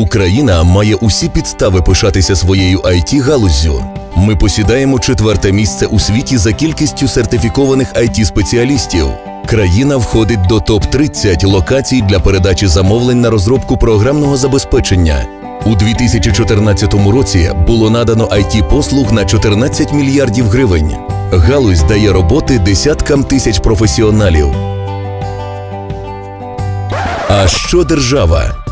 Україна має усі підстави пишатися своєю it галуззю Ми посідаємо четверте місце у світі за кількістю сертифікованих it спеціалістів Країна входить до топ 30 локацій для передачі замовлень на розробку програмного забезпечення. У 2014 році було надано it послуг на 14 мільярдів гривень. Галузь дає роботи десяткам тисяч професіоналів. А що держава?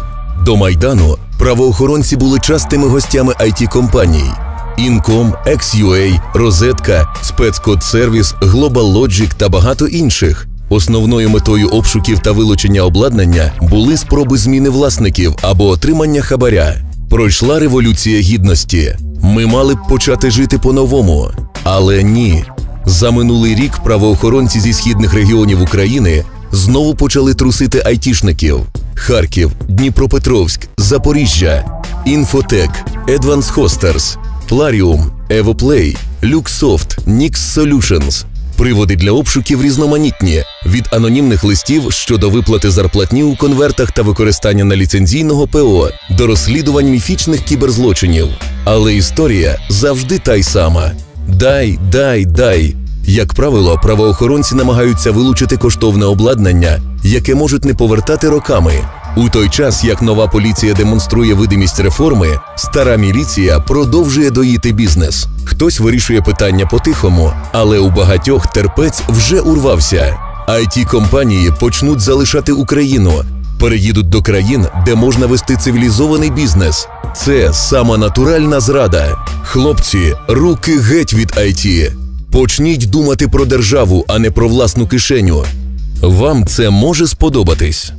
До майдану правоохоронці були частими гостями it компаній Інком, XUA, Розетка, Спецкодсервіс, Global Logic та багато інших. Основною метою обшуків та вилучення обладнання були спроби зміни власників або отримання хабаря. Пройшла революція гідності. Ми мали б почати жити по-новому, але ні. За минулий рік правоохоронці зі східних регіонів України знову почали трусити айтішників: Харків, Дніпропетровськ, Запоріжжя, Інфотек, Advance Hosters, Clarium, Evoplay, Luxsoft, Nix Solutions. Приводи для обшуків різноманітні від анонімних листів щодо виплати зарплатні у конвертах та використання неліцензійного ПО до розслідувань міфічних кіберзлочинів. Але історія завжди та й сама: дай, дай, дай. Як правило, правоохоронці намагаються вилучити коштовне обладнання, яке можуть не повертати роками. У той час, як нова поліція демонструє видимість реформи, стара міліція продовжує доїти бізнес. Хтось вирішує питання по-тихому, але у багатьох терпець вже урвався. it компанії почнуть залишати Україну, переїдуть до країн, де можна вести цивілізований бізнес. Це сама натуральна зрада. Хлопці, руки геть від IT. Почніть думати про державу, а не про власну кишеню. Вам це може сподобатись.